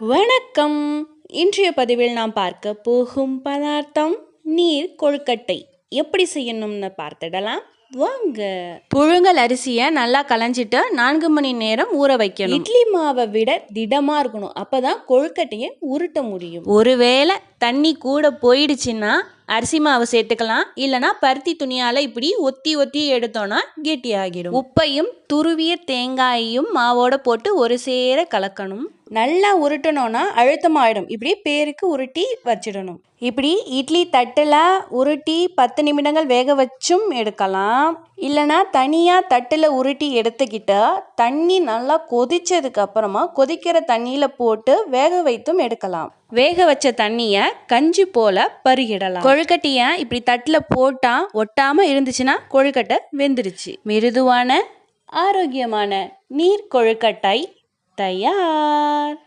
வணக்கம். இன்றைய பதிவில் நாம் பார்க்க போகும் பதார்த்தம் நீர் கொழுக்கட்டை. எப்படி செய்யணும்னு பார்த்துடலாம். வாங்க. புழுங்கல் அரிசியை நல்லா களைஞ்சிட்டு நான்கு மணி நேரம் ஊற வைக்கணும். இட்லி மாவை விட திடமா இருக்கணும். அப்பதான் கொழுக்கட்டையை உருட்ட முடியும். ஒருவேளை தண்ணி கூட போயிடுச்சுன்னா அரிசி மாவு சேர்த்துக்கலாம். இல்லைனா பருத்தி துணியால் இப்படி ஒத்தி ஒத்தி எடுத்தோன்னா கெட்டி ஆகிடும் உப்பையும் துருவிய தேங்காயையும் மாவோட போட்டு ஒரு சேர கலக்கணும். நல்லா உருட்டணும்னா அழுத்தமாகிடும் இப்படி பேருக்கு உருட்டி வச்சிடணும். இப்படி இட்லி தட்டில் உருட்டி பத்து நிமிடங்கள் வேக வச்சும் எடுக்கலாம். இல்லைனா தனியாக தட்டில் உருட்டி எடுத்துக்கிட்டு தண்ணி நல்லா கொதிச்சதுக்கு அப்புறமா கொதிக்கிற தண்ணியில் போட்டு வேக வைத்தும் எடுக்கலாம். வேக வச்ச தண்ணியை கஞ்சி போல பருகிடலாம். கொழுக்கட்டையை இப்படி தட்டில் போட்டால் ஒட்டாமல் இருந்துச்சுன்னா கொழுக்கட்டை வெந்துருச்சு. மிருதுவான ஆரோக்கியமான நீர் கொழுக்கட்டை தயார்.